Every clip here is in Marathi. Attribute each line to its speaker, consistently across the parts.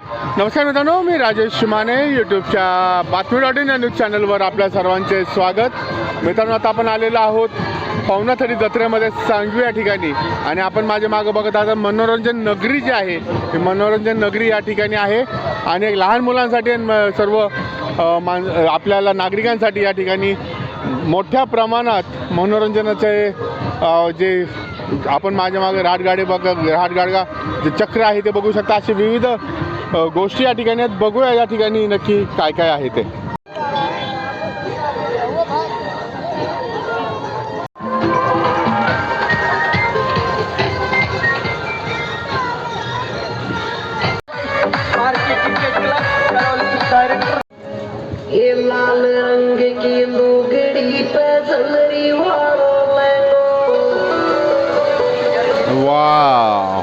Speaker 1: नमस्कार मित्रांनो मी राजेश शिमाने यूट्यूबच्या बातमी डॉट इन या न्यूज चॅनलवर आपल्या सर्वांचे स्वागत. मित्रांनो आता आपण आलेलो आहोत पवनाथडी जत्रेमध्ये सांगवी या ठिकाणी. आणि आपण माझ्या मागं बघत आहात मनोरंजन नगरी जी आहे ही मनोरंजन नगरी या ठिकाणी आहे. आणि एक लहान मुलांसाठी आणि म- सर्व मान आपल्याला नागरिकांसाठी या ठिकाणी मोठ्या प्रमाणात मनोरंजनाचे जे आपण माझ्या मागे राटगाडी बघ राटगाडगा जे चक्र आहे ते बघू शकता. असे विविध गोष्टी या ठिकाणी आहेत. बघूया या ठिकाणी नक्की काय काय आहे ते.
Speaker 2: ये लाल रंग की लुगड़ी पे जलरी वालो लैंगो
Speaker 1: वा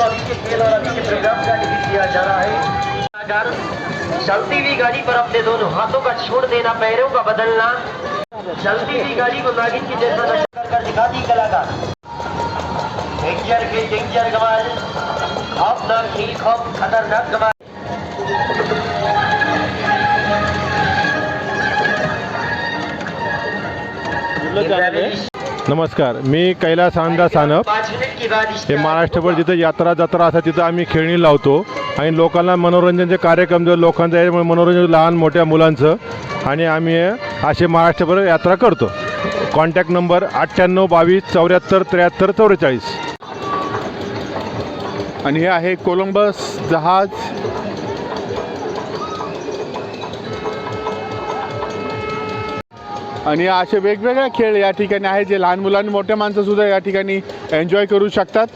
Speaker 2: के
Speaker 3: अभी के खेल और अभी के प्रोग्राम का डिलीट किया जा रहा है। अगर चलती हुई गाड़ी पर अपने दोनों हाथों का छोड़ देना पैरों का बदलना। चलती हुई गाड़ी को नागिन की जैसा नशा कर दिखा दी कलाकार। डेंजर के डेंजर कमाल खौफनाक ही खौफ खतरनाक कमाल
Speaker 4: नमस्कार मी कैलास आनंदा सानप. हे महाराष्ट्रभर जिथं यात्रा जत्रा असतात तिथं आम्ही खेळणी लावतो. आणि लोकांना मनोरंजनचे कार्यक्रम जर लोकांचं याच्यामुळे मनोरंजन लहान मोठ्या मुलांचं. आणि आम्ही असे महाराष्ट्रभर यात्रा करतो. कॉन्टॅक्ट नंबर अठ्ठ्याण्णव बावीस चौऱ्याहत्तर त्र्याहत्तर चौवेचाळीस
Speaker 1: आणि हे आहे कोलंबस जहाज. आणि असे वेगवेगळे खेळ या ठिकाणी आहेत जे लहान मुलांनी मोठ्या माणसं सुद्धा या ठिकाणी एन्जॉय करू शकतात.